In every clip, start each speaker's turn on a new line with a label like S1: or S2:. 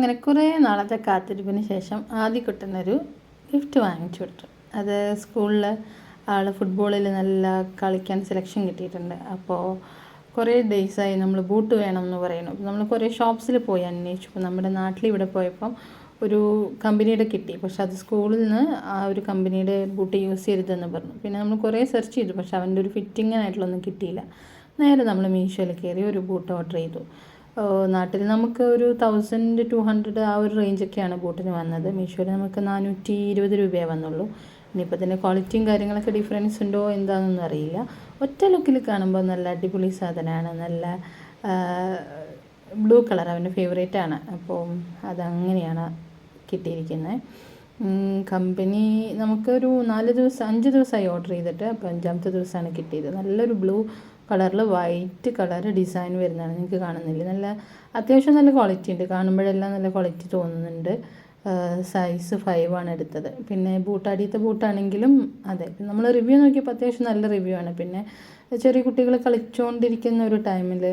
S1: അങ്ങനെ കുറേ നാളത്തെ കാത്തിരിപ്പിന് ശേഷം ആദ്യ കിട്ടുന്നൊരു ഗിഫ്റ്റ് വാങ്ങിച്ചു കൊടുത്തു. അത് സ്കൂളിൽ ആൾ ഫുട്ബോളിൽ നല്ല കളിക്കാൻ സെലക്ഷൻ കിട്ടിയിട്ടുണ്ട്. അപ്പോൾ കുറേ ഡേയ്സായി നമ്മൾ ബൂട്ട് വേണം എന്ന് പറയുന്നു. നമ്മൾ കുറേ ഷോപ്സിൽ പോയി അന്വേഷിച്ചു. ഇപ്പോൾ നമ്മുടെ നാട്ടിൽ ഇവിടെ പോയപ്പം ഒരു കമ്പനിയുടെ കിട്ടി. പക്ഷെ അത് സ്കൂളിൽ നിന്ന് ആ ഒരു കമ്പനിയുടെ ബൂട്ട് യൂസ് ചെയ്തതെന്ന് പറഞ്ഞു. പിന്നെ നമ്മൾ കുറേ സെർച്ച് ചെയ്തു. പക്ഷെ അവന്റെ ഒരു ഫിറ്റിങ്ങിനായിട്ടുള്ളൊന്നും കിട്ടിയില്ല. നേരെ നമ്മൾ മീഷോയിൽ കയറി ഒരു ബൂട്ട് ഓർഡർ ചെയ്തു. നാട്ടിൽ നമുക്ക് ഒരു തൗസൻഡ് ടു ഹൺഡ്രഡ് ആ ഒരു റേഞ്ചൊക്കെയാണ് ബോട്ടിന് വന്നത്. മീഷോയിൽ നമുക്ക് നാനൂറ്റി ഇരുപത് രൂപയേ വന്നുള്ളൂ. ഇനിയിപ്പോൾ ഇതിന്റെ ക്വാളിറ്റിയും കാര്യങ്ങളൊക്കെ ഡിഫറൻസ് ഉണ്ടോ എന്താണെന്നൊന്നും അറിയില്ല. ഒറ്റ ലുക്കിൽ കാണുമ്പോൾ നല്ല അടിപൊളി സാധനമാണ്. നല്ല ബ്ലൂ കളർ അവന്റെ ഫേവറേറ്റ് ആണ്. അപ്പോൾ അതങ്ങനെയാണ് കിട്ടിയിരിക്കുന്നത്. കമ്പനി നമുക്കൊരു നാല് ദിവസം അഞ്ച് ദിവസമായി ഓർഡർ ചെയ്തിട്ട് അപ്പോൾ അഞ്ചാമത്തെ ദിവസമാണ് കിട്ടിയത്. നല്ലൊരു ബ്ലൂ കളറിൽ വൈറ്റ് കളർ ഡിസൈൻ വരുന്നതാണ് നിങ്ങൾക്ക് കാണുന്നില്ല. നല്ല അത്യാവശ്യം നല്ല ക്വാളിറ്റി ഉണ്ട്. കാണുമ്പോഴെല്ലാം നല്ല ക്വാളിറ്റി തോന്നുന്നുണ്ട്. സൈസ് ഫൈവ് ആണ് എടുത്തത്. പിന്നെ ബൂട്ട് അടിയത്തെ ബൂട്ടാണെങ്കിലും അതെ. നമ്മൾ റിവ്യൂ നോക്കിയപ്പോൾ അത്യാവശ്യം നല്ല റിവ്യൂ ആണ്. പിന്നെ ചെറിയ കുട്ടികൾ കളിച്ചുകൊണ്ടിരിക്കുന്ന ഒരു ടൈമിൽ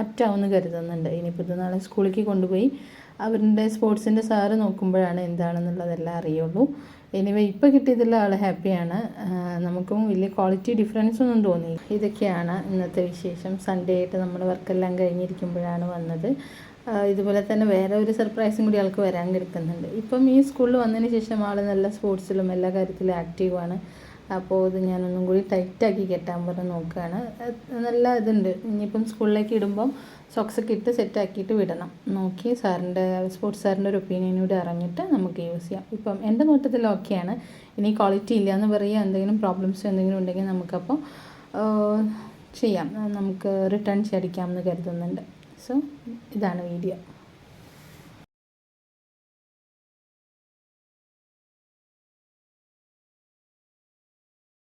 S1: ആപ്റ്റാവുമെന്ന് കരുതുന്നുണ്ട്. ഇനിയിപ്പോൾ ഇത് നാളെ സ്കൂളിലേക്ക് കൊണ്ടുപോയി അവരുടെ സ്പോർട്സിന്റെ സാറ് നോക്കുമ്പോഴാണ് എന്താണെന്നുള്ളതെല്ലാം അറിയുള്ളൂ. എനിവേ ഇപ്പോൾ കിട്ടിയതിൽ ആൾ ഹാപ്പിയാണ്. നമുക്കും വലിയ ക്വാളിറ്റി ഡിഫറൻസ് ഒന്നും തോന്നിയില്ല. ഇതൊക്കെയാണ് ഇന്നത്തെ വിശേഷം. സൺഡേ ആയിട്ട് നമ്മൾ വർക്കെല്ലാം കഴിഞ്ഞിരിക്കുമ്പോഴാണ് വന്നത്. ഇതുപോലെ തന്നെ വേറെ ഒരു സർപ്രൈസും കൂടി ആൾക്ക് വരാൻ കിടക്കുന്നുണ്ട്. ഇപ്പം ഈ സ്കൂളിൽ വന്നതിന് ശേഷം ആൾ നല്ല സ്പോർട്സിലും എല്ലാ കാര്യത്തിലും ആക്റ്റീവാണ് അപ്പോൾ ഇത് ഞാനൊന്നും കൂടി ടൈറ്റാക്കി കെട്ടാൻ പറഞ്ഞ് നോക്കുകയാണ് നല്ല ഇതുണ്ട്. ഇനിയിപ്പം സ്കൂളിലേക്ക് ഇടുമ്പം സോക്സൊക്കെ ഇട്ട് സെറ്റാക്കിയിട്ട് വിടണം. നോക്കി സാറിന്റെ സ്പോർട്സ് സാറിന്റെ ഒരു ഒപ്പീനിയൻ കൂടി അറിഞ്ഞിട്ട് നമുക്ക് യൂസ് ചെയ്യാം. ഇപ്പം എന്റെ നോട്ടത്തിൽ ഓക്കെയാണ് ഇനി ക്വാളിറ്റി ഇല്ല എന്ന് പറയുക എന്തെങ്കിലും പ്രോബ്ലംസ് എന്തെങ്കിലും ഉണ്ടെങ്കിൽ നമുക്കപ്പോൾ ചെയ്യാം. നമുക്ക് റിട്ടേൺ അടിക്കാമെന്ന് കരുതുന്നുണ്ട്. സോ ഇതാണ് വീഡിയോ